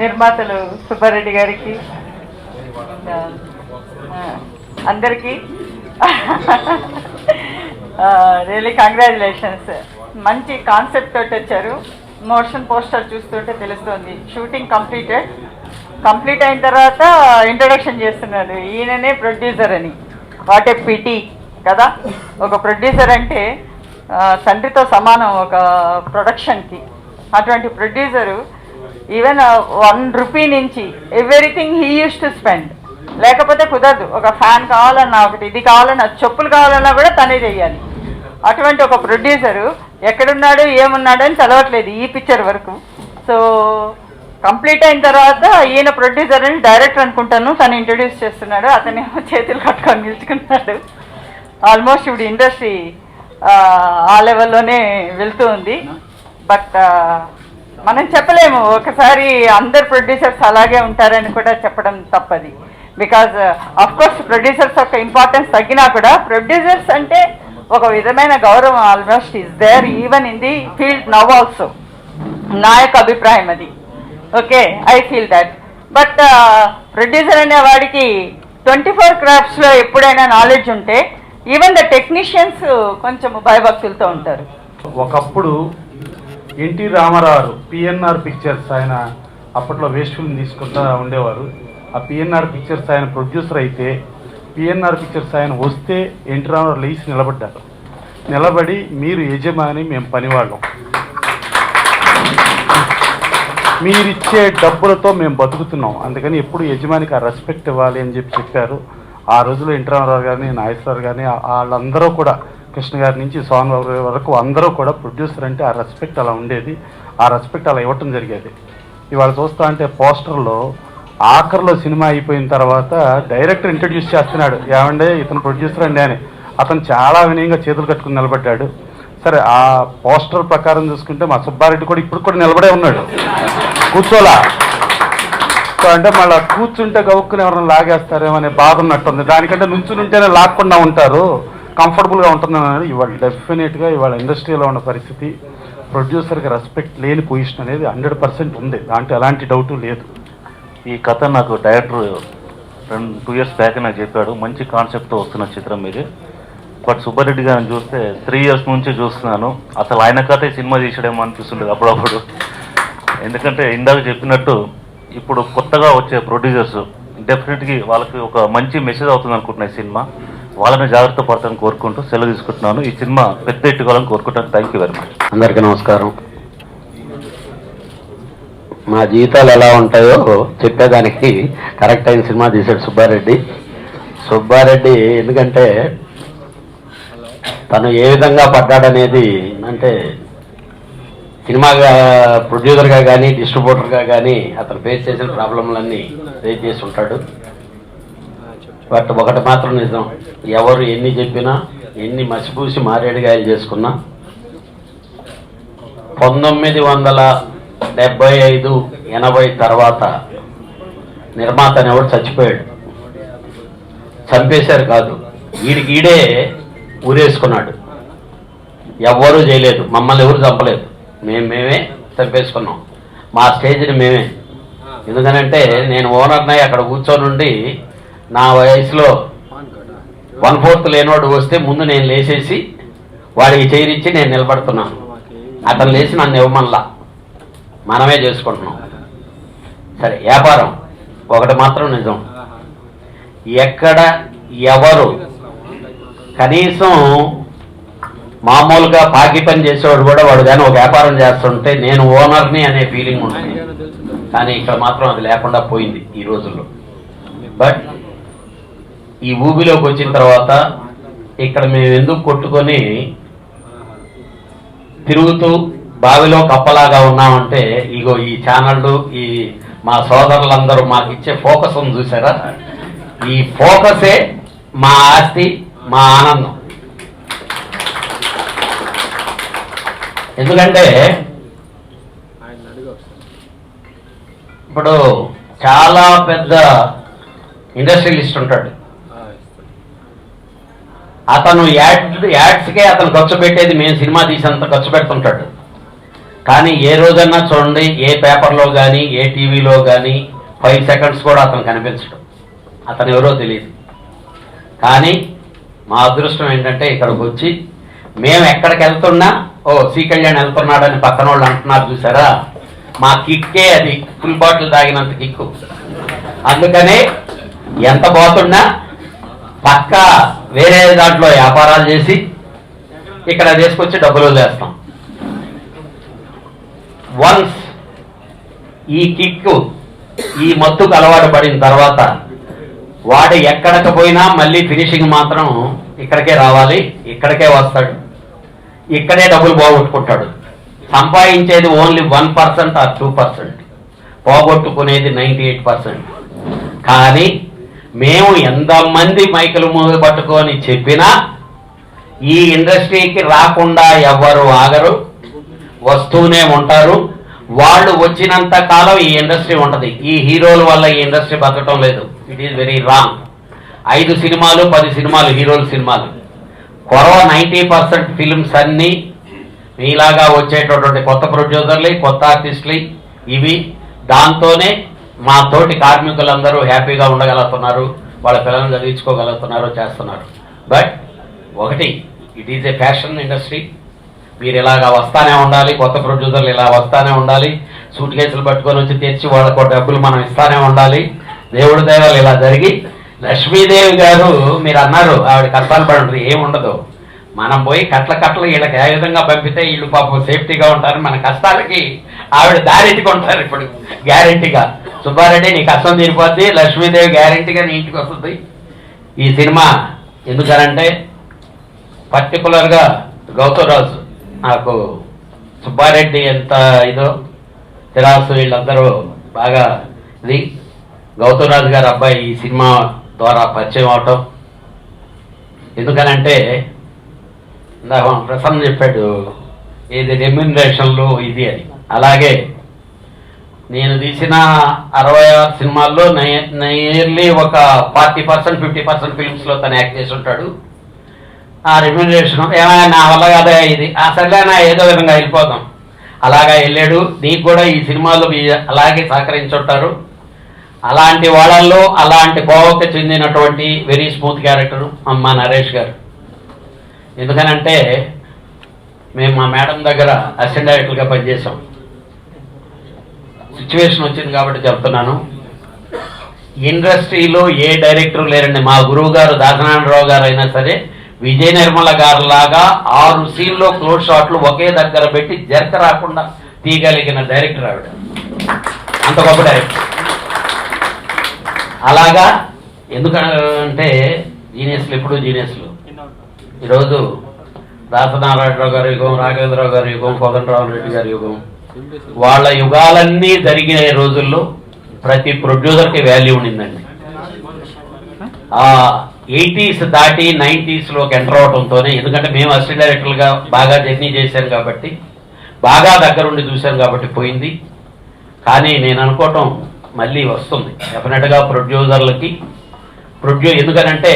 నిర్మాతలు సుబ్బారెడ్డి గారికి. అందరికీ. రియలీ కంగ్రాచులేషన్స్ మంచి కాన్సెప్ట్ తోటి వచ్చారు. మోషన్ పోస్టర్ చూస్తుంటే తెలుస్తుంది. Shooting completed. కంప్లీట్ అయిన తర్వాత ఇంట్రడక్షన్ చేస్తున్నారు ఈయననే ప్రొడ్యూసర్ అని. వాట్ ఏ పిటి కదా? ఒక ప్రొడ్యూసర్ అంటే తండ్రితో సమానం ఒక ప్రొడక్షన్కి. అటువంటి ప్రొడ్యూసరు ఈవెన్ వన్ రూపీ నుంచి everything he use to spend. లేకపోతే కుదరదు. ఒక ఫ్యాన్ కావాలన్నా ఒకటి ఇది కావాలన్నా చెప్పులు కావాలన్నా కూడా తనే చెయ్యాలి అటువంటి ఒక ప్రొడ్యూసరు ఎక్కడున్నాడు ఏమున్నాడు అని చదవట్లేదు ఈ పిక్చర్ వరకు. సో కంప్లీట్ అయిన తర్వాత ఈయన ప్రొడ్యూసర్ అని డైరెక్టర్ అనుకుంటాను. తను ఇంట్రడ్యూస్ చేస్తున్నాడు. అతని చేతులు కట్టుకొని నిల్చుకున్నాడు. ఆల్మోస్ట్ ఇప్పుడు ఇండస్ట్రీ ఆ లెవెల్లోనే వెళ్తూ ఉంది. బట్ మనం చెప్పలేము. ఒకసారి అందరు ప్రొడ్యూసర్స్ అలాగే ఉంటారని కూడా చెప్పడం తప్పది. బికాజ్ అఫ్కోర్స్ ప్రొడ్యూసర్స్ యొక్క ఇంపార్టెన్స్ తగ్గినా కూడా ప్రొడ్యూసర్స్ అంటే ఒక విధమైన గౌరవం almost is there even in the field now also నా యొక్క అభిప్రాయం అది. Okay I feel that but producer అనే వాడికి ట్వంటీ ఫోర్ క్రాఫ్ట్స్లో ఎప్పుడైనా నాలెడ్జ్ ఉంటే ఈవెన్ ద టెక్నీషియన్స్ కొంచెం భయభక్తులతో ఉంటారు. ఒకప్పుడు ఎన్టీ రామారావు పిఎన్ఆర్ పిక్చర్స్ ఆయన అప్పట్లో వేస్ట్ ఫిల్మ్ తీసుకుంటా ఉండేవారు. ఆ పిఎన్ఆర్ పిక్చర్స్ ఆయన ప్రొడ్యూసర్ అయితే పిఎన్ఆర్ పిక్చర్స్ ఆయన వస్తే ఎన్టీ రామారావు లేచి నిలబడ్డారు. నిలబడి మీరు యజమాని మేము పనివాళ్ళం. మీరిచ్చే డబ్బులతో మేము బతుకుతున్నాం. అందుకని ఎప్పుడు యజమానికి ఆ రెస్పెక్ట్ ఇవ్వాలి అని చెప్పి చెప్పారు. ఆ రోజుల్లో ఎన్టీ రామారావు గారిని నాగేశ్వర గారిని వాళ్ళందరూ కూడా కృష్ణ గారి నుంచి స్వామి బాబు గారి వరకు అందరూ కూడా ప్రొడ్యూసర్ అంటే ఆ రెస్పెక్ట్ అలా ఉండేది. ఆ రెస్పెక్ట్ అలా ఇవ్వటం జరిగేది. ఇవాళ చూస్తా అంటే పోస్టర్లో ఆఖరిలో సినిమా అయిపోయిన తర్వాత డైరెక్టర్ ఇంట్రడ్యూస్ చేస్తున్నాడు. ఏమండే? ఇతను ప్రొడ్యూసర్ అండి అని. అతను చాలా వినయంగా చేతులు కట్టుకుని నిలబడ్డాడు. సరే ఆ పోస్టర్ ప్రకారం చూసుకుంటే మా సుబ్బారెడ్డి కూడా ఇప్పుడు కూడా నిలబడే ఉన్నాడు. కూర్చోలా. అంటే మళ్ళీ కూర్చుంటే గవుక్కుని ఎవరైనా లాగేస్తారేమో అనే బాధ ఉన్నట్టుంది. దానికంటే నుంచునుంటేనే లాక్కుండా ఉంటారు. కంఫర్టబుల్గా ఉంటుందని ఇవాళ డెఫినెట్గా ఇవాళ ఇండస్ట్రీలో ఉన్న పరిస్థితి ప్రొడ్యూసర్కి రెస్పెక్ట్ లేని పొజిషన్ అనేది హండ్రెడ్ పర్సెంట్ ఉంది. దాంట్లో ఎలాంటి డౌట్ లేదు. ఈ కథ నాకు డైరెక్టర్ రెండు టూ ఇయర్స్ బ్యాక్ నాకు చెప్పాడు. మంచి కాన్సెప్ట్తో వస్తున్న చిత్రం ఇది. బట్ సుబ్బారెడ్డి గారిని చూస్తే త్రీ ఇయర్స్ నుంచి చూస్తున్నాను. అసలు ఆయన కథ సినిమా తీసాడేమో అనిపిస్తుండేది అప్పుడప్పుడు. ఎందుకంటే ఇందాక చెప్పినట్టు ఇప్పుడు కొత్తగా వచ్చే ప్రొడ్యూసర్స్ డెఫినెట్గా వాళ్ళకి ఒక మంచి మెసేజ్ అవుతుంది అనుకుంటున్నాయి సినిమా. వాళ్ళని జాగ్రత్త పడతాను కోరుకుంటూ సెలవు తీసుకుంటున్నాను. ఈ సినిమా పెద్ద ఎట్టుకోవాలని కోరుకుంటాను. థ్యాంక్ యూ వెరీ మచ్ అందరికీ నమస్కారం. మా జీవితాలు ఎలా ఉంటాయో చెప్పేదానికి కరెక్ట్ అయిన సినిమా తీశాడు సుబ్బారెడ్డి. సుబ్బారెడ్డి ఎందుకంటే తను ఏ విధంగా పడ్డాడనేది అంటే సినిమాగా ప్రొడ్యూసర్గా కానీ డిస్ట్రిబ్యూటర్గా కానీ అతను ఫేస్ చేసిన ప్రాబ్లంలన్నీ ఫేస్ చేసి ఉంటాడు. బట్ ఒకటి మాత్రం నిజం ఎవరు ఎన్ని చెప్పినా ఎన్ని మసిపూసి మారేడుగాయలు చేసుకున్నా పంతొమ్మిది వందల డెబ్బై ఐదు ఎనభై తర్వాత నిర్మాత అనేవాడు చచ్చిపోయాడు. చంపేశారు కాదు. వీడికి ఈడే ఊరేసుకున్నాడు. ఎవ్వరూ చేయలేదు. మమ్మల్ని ఎవరు చంపలేదు. మేము మేమే చంపేసుకున్నాం. మా స్టేజ్ని మేమే. ఎందుకనంటే నేను ఓనర్నై అక్కడ కూర్చోనుండి నా వయసులో వన్ ఫోర్త్ లేనివాడు వస్తే ముందు నేను లేచేసి వాడికి చేరిచ్చి నేను నిలబడుతున్నాను. అతను లేచి నన్ను ఇవ్వమల్లా మనమే చేసుకుంటున్నాం. సరే వ్యాపారం. ఒకటి మాత్రం నిజం. ఎక్కడ ఎవరు కనీసం మామూలుగా పాకి పని చేసేవాడు కూడా వాడు కానీ ఒక వ్యాపారం చేస్తుంటే నేను ఓనర్ని అనే ఫీలింగ్ ఉంటుంది. కానీ ఇక్కడ మాత్రం అది లేకుండా పోయింది ఈ రోజుల్లో. బట్ ఈ ఊబిలోకి వచ్చిన తర్వాత ఇక్కడ మేము ఎందుకు కొట్టుకొని తిరుగుతూ బావిలో కప్పలాగా ఉన్నామంటే ఇగో ఈ ఛానళ్ళు ఈ మా సోదరులందరూ మాకు ఇచ్చే ఫోకస్ ఉంది చూసారా? ఈ ఫోకసే మా ఆస్తి మా ఆనందం. ఎందుకంటే ఇప్పుడు చాలా పెద్ద ఇండస్ట్రియలిస్ట్ ఉంటాడు. అతను యాడ్ యాడ్స్కే అతను ఖర్చు పెట్టేది మేము సినిమా తీసేంత ఖర్చు పెడుతుంటాడు. కానీ ఏ రోజన్నా చూడండి ఏ పేపర్లో కానీ ఏ టీవీలో కానీ ఫైవ్ సెకండ్స్ కూడా అతను కనిపించడం. అతను ఎవరో తెలియదు. కానీ మా అదృష్టం ఏంటంటే ఇక్కడికి వచ్చి మేము ఎక్కడికి వెళ్తున్నా ఓ శ్రీ కళ్యాణ్ వెళ్తున్నాడని పక్కన వాళ్ళు అంటున్నారు చూసారా? మా కిక్కే అది ఫుల్ బాటిల్ తాగినంత కిక్కు. అందుకనే ఎంత పోతున్నా పక్క వేరే దాంట్లో వ్యాపారాలు చేసి ఇక్కడ తీసుకొచ్చి డబ్బులు వదిలేస్తాం. వన్స్ ఈ కిక్ ఈ మత్తుకు అలవాటు పడిన తర్వాత వాడు ఎక్కడికి పోయినా మళ్ళీ ఫినిషింగ్ మాత్రం ఇక్కడికే రావాలి ఇక్కడికే వస్తాడు. ఇక్కడే డబ్బులు పోగొట్టుకుంటాడు సంపాదించేది only one percent or two percent. పోగొట్టుకునేది ninety eight percent. కానీ మేము ఎంతమంది మైకులు ముందు పట్టుకొని చెప్పినా ఈ ఇండస్ట్రీకి రాకుండా ఎవ్వరు ఆగరు. వస్తూనే ఉంటారు. వాళ్ళు వచ్చినంత కాలం ఈ ఇండస్ట్రీ ఉంటుంది. ఈ హీరోల వల్ల ఈ ఇండస్ట్రీ బతకటం లేదు. ఇట్ ఈస్ వెరీ రాంగ్ ఐదు సినిమాలు పది సినిమాలు హీరోల సినిమాలు. కొరవ నైంటీ పర్సెంట్ ఫిల్మ్స్ అన్నీ మీలాగా వచ్చేటటువంటి కొత్త ప్రొడ్యూసర్లు కొత్త ఆర్టిస్టులు ఇవి. దాంతోనే మా తోటి కార్మికులందరూ హ్యాపీగా ఉండగలుగుతున్నారు. వాళ్ళ పిల్లలను చదివించుకోగలుగుతున్నారు చేస్తున్నారు. బట్ ఒకటి it is a fashion industry మీరు ఇలాగా వస్తానే ఉండాలి కొత్త ప్రొడ్యూసర్లు ఇలా వస్తానే ఉండాలి సూట్ కేసులు పట్టుకొని వచ్చి తెచ్చి వాళ్ళకు డబ్బులు మనం ఇస్తానే ఉండాలి. దేవుడి దేవాలు ఇలా జరిగి లక్ష్మీదేవి గారు మీరు అన్నారు ఆవిడ కష్టాలు పడి ఏముండదు మనం పోయి కట్ల కట్టలు వీళ్ళకి ఏ విధంగా పంపితే వీళ్ళు పాపం సేఫ్టీగా ఉంటారు మన కష్టాలకి ఆవిడ దారెట్టుకు ఉంటారు ఇప్పుడు గ్యారెంటీగా. సుబ్బారెడ్డి నీ కష్టం తీరిపోద్ది లక్ష్మీదేవి గ్యారెంటీగా నీ ఇంటికి వస్తుంది. ఈ సినిమా ఎందుకనంటే పర్టికులర్గా గౌతరాజు నాకు సుబ్బారెడ్డి ఎంత ఇదో తెరాసు వీళ్ళందరూ బాగా ఇది. గౌతమరాజు గారి అబ్బాయి ఈ సినిమా ద్వారా పరిచయం అవటం. ఎందుకనంటే ఇందాక ప్రసన్న చెప్పాడు ఇది రెమ్యునరేషన్లు ఇది అని. అలాగే నేను తీసిన అరవై ఆరు సినిమాల్లో నియర్లీ ఒక ఫార్టీ పర్సెంట్ ఫిఫ్టీ పర్సెంట్ ఫిల్మ్స్లో తను యాక్ట్ చేసి ఉంటాడు. ఆ రికమెండేషన్ ఏమైనా నా వల్ల కదా ఇది. ఆ సర్లేనా ఏదో విధంగా వెళ్ళిపోతాం. అలాగా వెళ్ళాడు. నీకు కూడా ఈ సినిమాలో మీ అలాగే సహకరించుంటారు. అలాంటి వాళ్ళల్లో అలాంటి కోవకు చెందినటువంటి వెరీ స్మూత్ క్యారెక్టర్ అమ్మ నరేష్ గారు. ఎందుకనంటే మేము మా మేడం దగ్గర అసిస్టెంట్ డైరెక్టర్గా పనిచేసాం సిచ్యువేషన్ వచ్చింది కాబట్టి చెప్తున్నాను. ఇండస్ట్రీలో ఏ డైరెక్టర్ లేరండి. మా గురువు గారు దాసనారాయణరావు గారు అయినా సరే విజయ నిర్మల గారు లాగా ఆరు సీన్లో క్లోజ్ షాట్లు ఒకే దగ్గర పెట్టి జరక రాకుండా తీయగలిగిన డైరెక్టర్ ఆవిడ. అంత గొప్ప డైరెక్టర్. అలాగా ఎందుకంటే జీనియస్లు ఎప్పుడు జీనియస్లు. ఈరోజు దాసనారాయణరావు గారి యుగం రాఘవేంద్రరావు గారి యుగం కోదండరావు రెడ్డి గారి యుగం. వాళ్ళ యుగాలన్నీ జరిగిన రోజుల్లో ప్రతి ప్రొడ్యూసర్కి వాల్యూ ఉండిందండి. ఎయిటీస్ దాటి నైంటీస్లోకి ఎంటర్ అవడంతోనే ఎందుకంటే మేము అసిస్టెంట్ డైరెక్టర్లుగా బాగా జర్నీ చేశాను కాబట్టి బాగా దగ్గరుండి చూశాం కాబట్టి పోయింది. కానీ నేను అనుకోవటం మళ్ళీ వస్తుంది. డెఫినెట్గా ప్రొడ్యూసర్లకి ప్రొడ్యూ ఎందుకనంటే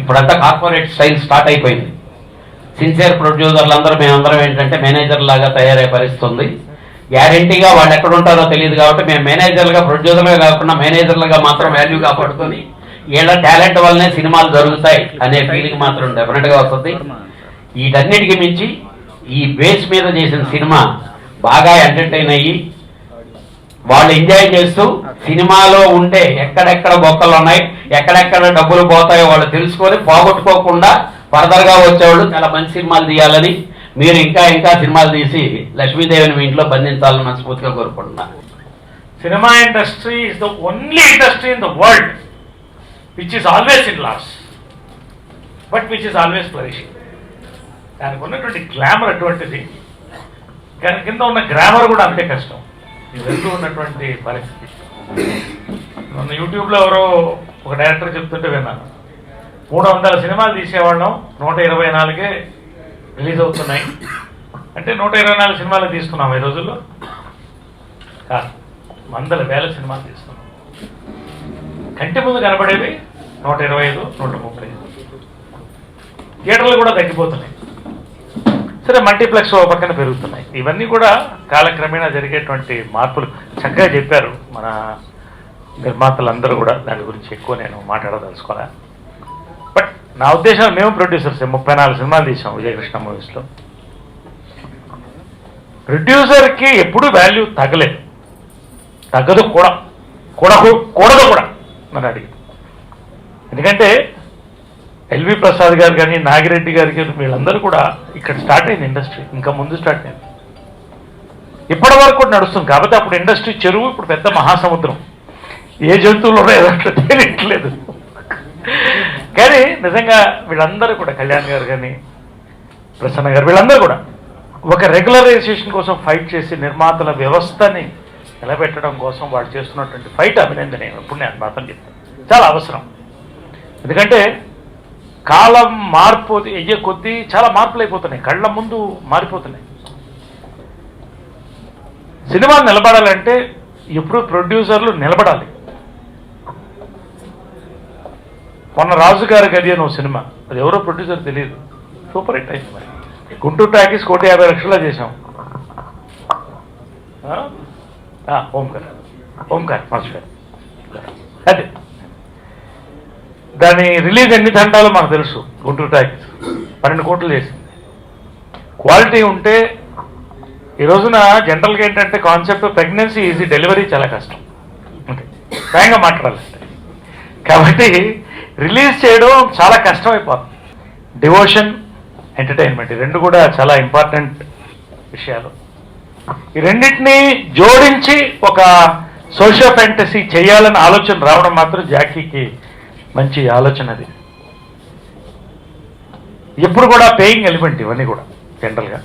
ఇప్పుడంతా కార్పొరేట్ స్టైల్ స్టార్ట్ అయిపోయింది. సిన్సియర్ ప్రొడ్యూసర్లు అందరూ మేమందరం ఏంటంటే మేనేజర్ లాగా తయారయ్యే పరిస్థితి ఉంది. గ్యారంటీగా వాళ్ళు ఎక్కడ ఉంటారో తెలియదు కాబట్టి మేము మేనేజర్లుగా ప్రొడ్యూసర్లుగా కాకుండా మేనేజర్లుగా మాత్రం వాల్యూ కాపాడుకొని వీళ్ళ టాలెంట్ వల్లనే సినిమాలు జరుగుతాయి అనే ఫీలింగ్ మాత్రం డెఫినెట్గా వస్తుంది. వీటన్నిటికి మించి ఈ బేస్ మీద చేసిన సినిమా బాగా ఎంటర్టైన్ అయ్యి వాళ్ళు ఎంజాయ్ చేస్తూ సినిమాలో ఉంటే ఎక్కడెక్కడ బొక్కలు ఉన్నాయి ఎక్కడెక్కడ డబ్బులు పోతాయో వాళ్ళు తెలుసుకొని పోగొట్టుకోకుండా ఫర్దర్గా వచ్చేవాళ్ళు చాలా మంచి సినిమాలు తీయాలని మీరు ఇంకా ఇంకా సినిమాలు తీసి లక్ష్మీదేవిని మీ ఇంట్లో బంధించాలని మనస్ఫూర్తిగా కోరుకుంటున్నాను. Cinema industry is the only industry in the world which is always in loss but which is always flourishing దానికి ఉన్నటువంటి గ్లామర్ అటువంటిది దాని కింద ఉన్న గ్రామర్ కూడా అంతే కష్టం. ఈ రెండు ఉన్నటువంటి పరిస్థితి. మొన్న యూట్యూబ్లో ఎవరో ఒక డైరెక్టర్ చెప్తుంటే విన్నాను. మూడు వందల సినిమాలు తీసేవాళ్ళం నూట ఇరవై నాలుగే రిలీజ్ అవుతున్నాయి. అంటే నూట ఇరవై నాలుగు సినిమాలు తీసుకున్నాం ఈ రోజుల్లో. కాదు వందల వేల సినిమాలు తీసుకున్నాం. కంటి ముందు కనబడేవి నూట ఇరవై ఐదు నూట ముప్పై ఐదు. థియేటర్లు కూడా తగ్గిపోతున్నాయి. సరే మల్టీప్లెక్స్ ఓ పక్కన పెరుగుతున్నాయి. ఇవన్నీ కూడా కాలక్రమేణా జరిగేటువంటి మార్పులు. చక్కగా చెప్పారు మన నిర్మాతలందరూ కూడా. దాని గురించి ఎక్కువ నేను మాట్లాడదలుచుకోలే. బట్ నా ఉద్దేశం మేము ప్రొడ్యూసర్స్ ముప్పై నాలుగు సినిమాలు తీసాం విజయకృష్ణ మూవీస్లో. ప్రొడ్యూసర్కి ఎప్పుడూ వాల్యూ తగ్గలేదు. తగ్గదు కూడా. కూడా కూడదు కూడా. నన్ను అడిగింది ఎందుకంటే ఎల్వి ప్రసాద్ గారు కానీ నాగిరెడ్డి గారు కానీ వీళ్ళందరూ కూడా ఇక్కడ స్టార్ట్ అయింది ఇండస్ట్రీ. ఇంకా ముందు స్టార్ట్ అయింది. ఇప్పటి వరకు కూడా నడుస్తుంది. కాబట్టి అప్పుడు ఇండస్ట్రీ చెరువు ఇప్పుడు పెద్ద మహాసముద్రం. ఏ జంతువులు ఉన్నాయో అట్లా తెలియట్లేదు కానీ నిజంగా వీళ్ళందరూ కూడా కళ్యాణ్ గారు కానీ ప్రసన్న గారు వీళ్ళందరూ కూడా ఒక రెగ్యులరైజేషన్ కోసం ఫైట్ చేసి నిర్మాతల వ్యవస్థని నిలబెట్టడం కోసం వాళ్ళు చేస్తున్నటువంటి ఫైట్ అభినందనీయం. ఇప్పుడు నేను మాత్రం చెప్తాను. చాలా అవసరం. ఎందుకంటే కాలం మార్పు అయ్యే కొద్దీ చాలా మార్పులు అయిపోతున్నాయి. కళ్ళ ముందు మారిపోతున్నాయి. సినిమా నిలబడాలంటే ఎప్పుడు ప్రొడ్యూసర్లు నిలబడాలి. మొన్న రాజుగారి గది అని సినిమా. అది ఎవరో ప్రొడ్యూసర్ తెలియదు. సూపర్ హిట్ అయింది మరి. గుంటూరు టాకీస్ కోటి యాభై లక్షల్లో చేసాం ఓంకార్. ఓంకార్ ఓంకార్ గారు. అదే. దాని రిలీజ్ ఎన్ని తంటాలో మాకు తెలుసు. గుంటూరు టాకీస్. పన్నెండు కోట్లు చేసింది. క్వాలిటీ ఉంటే ఈ రోజున జనరల్గా ఏంటంటే కాన్సెప్ట్ ప్రెగ్నెన్సీ ఈజీ డెలివరీ చాలా కష్టం. అంతే. స్వయంగా మాట్లాడాలంటే. కాబట్టి రిలీజ్ చేయడం చాలా కష్టం అయిపోతుంది డివోషన్ ఎంటర్టైన్మెంట్ రెండు కూడా చాలా ఇంపార్టెంట్ విషయాలు. ఈ రెండింటిని జోడించి ఒక సోషల్ ఫ్యాంటసీ చేయాలని ఆలోచన రావడం మాత్రం జాకీకి మంచి ఆలోచన అది ఎప్పుడు కూడా పేయింగ్ ఎలిమెంట్ ఇవన్నీ కూడా జనరల్గా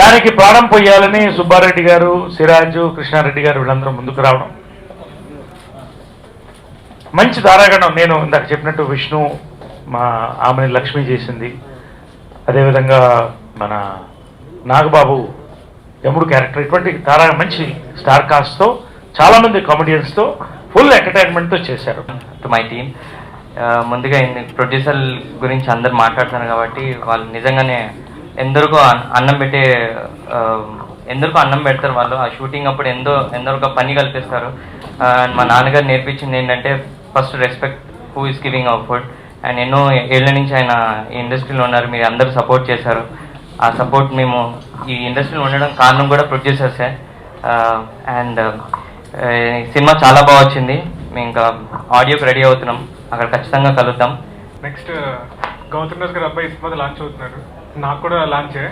దానికి ప్రాణం పోయాలని సుబ్బారెడ్డి గారు సిరాజు కృష్ణారెడ్డి గారు వీళ్ళందరూ ముందుకు రావడం. మంచి ధారాగణం. నేను ఇందాక చెప్పినట్టు విష్ణు మా ఆమెని లక్ష్మి చేసింది. అదేవిధంగా మన నాగబాబు యముడు క్యారెక్టర్ ఇటువంటి తారా మంచి స్టార్ కాస్ట్తో చాలామంది కామెడియన్స్తో ఫుల్ ఎంటర్టైన్మెంట్తో చేశారు. టు మై టీమ్ ముందుగా ప్రొడ్యూసర్ గురించి అందరు మాట్లాడుతున్నారు కాబట్టి వాళ్ళు నిజంగానే ఎందరికో అన్నం పెట్టే ఎందరికో అన్నం పెడతారు వాళ్ళు. ఆ షూటింగ్ అప్పుడు ఎందో ఎందరికో పని కల్పిస్తారు. అండ్ మా నాన్నగారు నేర్పించింది ఏంటంటే first respect who is giving our food and ఎన్నో ఏళ్ళ నుంచి ఆయన ఈ ఇండస్ట్రీలో ఉన్నారు. మీరు అందరూ సపోర్ట్ చేశారు. ఆ సపోర్ట్ మేము ఈ ఇండస్ట్రీలో ఉండడం కారణం కూడా ప్రొడ్యూసర్సే అండ్ సినిమా చాలా బాగా వచ్చింది. మేము ఇంకా ఆడియోకి రెడీ అవుతున్నాం. అక్కడ ఖచ్చితంగా కలుద్దాం. నెక్స్ట్ గౌతమ్ దాస్ గారు అబ్బాయి సినిమా లాంచ్ అవుతున్నారు నాకు కూడా లాంచే.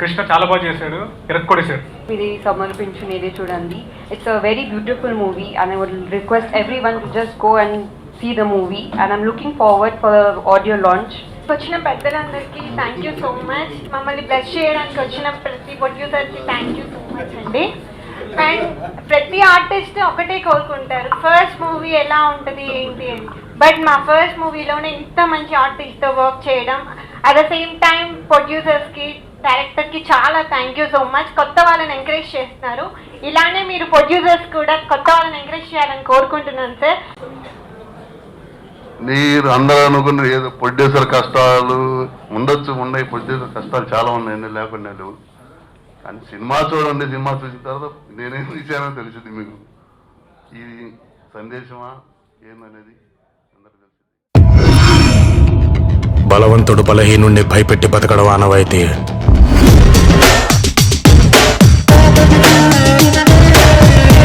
కృష్ణ చాలా బాగా చేశాడు. ఇరక్కొడేశాడు ఇది సమర్పించునేది చూడండి. It's a very beautiful movie and I would request everyone to just go and see the movie and I'm looking forward for audio launch వచ్చిన పెద్దలందరికీ థ్యాంక్ యూ సో మచ్ మమ్మల్ని బ్లెస్ చేయడానికి వచ్చిన ప్రతి ప్రొడ్యూసర్కి థ్యాంక్ యూ సో మచ్ అండి. And ప్రతి artist ఒకటే కోరుకుంటారు. ఫస్ట్ మూవీ ఎలా ఉంటుంది ఏంటి అని బట్ మా ఫస్ట్ మూవీలోనే ఇంత మంచి ఆర్టిస్ట్తో వర్క్ చేయడం. అట్ ద సేమ్ టైం ప్రొడ్యూసర్స్కి డైరెక్టర్కి చాలా థ్యాంక్ యూ సో మచ్ కొత్త వాళ్ళని ఎంకరేజ్ చేస్తున్నారు. ఇలానే మీరు ప్రొడ్యూసర్స్ కూడా కొత్త వాళ్ళని ఎంకరేజ్ చేయాలని కోరుకుంటున్నాను సార్ మీరు అందరూ అనుకున్న ఏదో ప్రొడ్యూసర్ కష్టాలు ఉండొచ్చు ఉన్నాయి. ప్రొడ్యూసర్ కష్టాలు చాలా ఉన్నాయండి లేకుండా లేవు. కానీ సినిమా చూడండి సినిమా చూసిన తర్వాత నేనేం తీసానో తెలిసింది మీకు. ఇది సందేశమా? ఏందనేది? బలవంతుడు బలహీనుణ్ణి భయపెట్టి బతకడం ఆనవైతే